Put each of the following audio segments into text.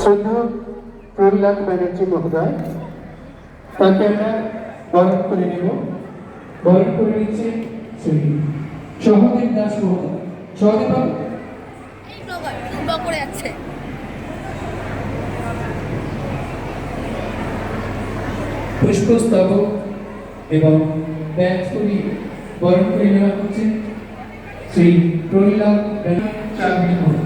শ্রদ্ধা প্রহ্লাদ ব্যানার্জি মহোদয় তাকে আমরা বরণ করে নেব। বরণ করে নিচ্ছে শ্রী সহদেব দাস মহোদয়। সহদেব বাবু? করে যাচ্ছে পুষ্পস্তবক এবং ব্যাগ করি বরণ করে নেওয়া হচ্ছে। শ্রী প্রহ্লাদ ব্যানার্জি।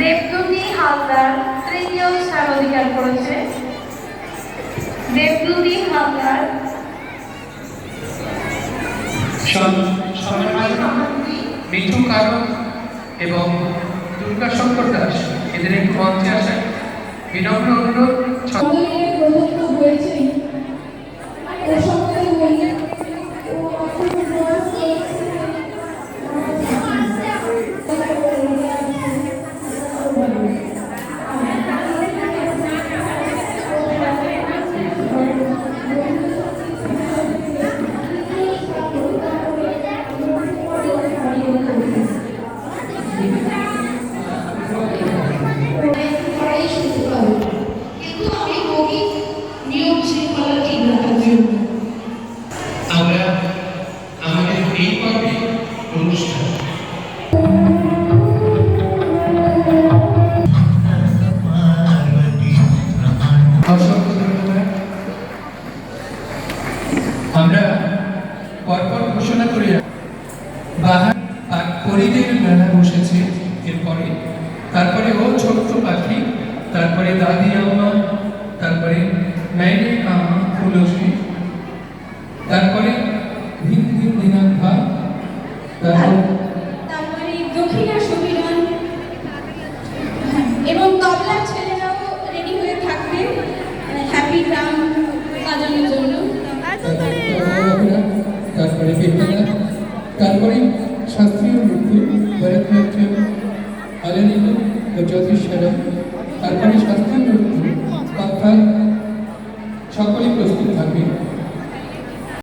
দেবদূতি হালদার তৃতীয় স্থানাধিকার করেছে। দেবদূতি হালদার। মিঠু কারক এবং দুর্গা শঙ্কর দাস এদের একটু মঞ্চে আসায় বিনম্র অনুরোধ। হয়েছে অনুষ্ঠান। আমরা ঘোষণা করে বাহার বসেছে এরপরে তারপরে ও ছোট্ট পাখি তারপরে দাদি আম্মা এবং তবলার ছেলেরাও রেডি হয়ে থাকবে হ্যাপি গ্রাম বাজানোর জন্য। তারপরে তারপরে শাস্ত্রীয় নৃত্য ভরতনাট্যম আলানিক ও তারপরে শাস্ত্রীয় নৃত্য অর্থাৎ সকলেই প্রস্তুত থাকবে।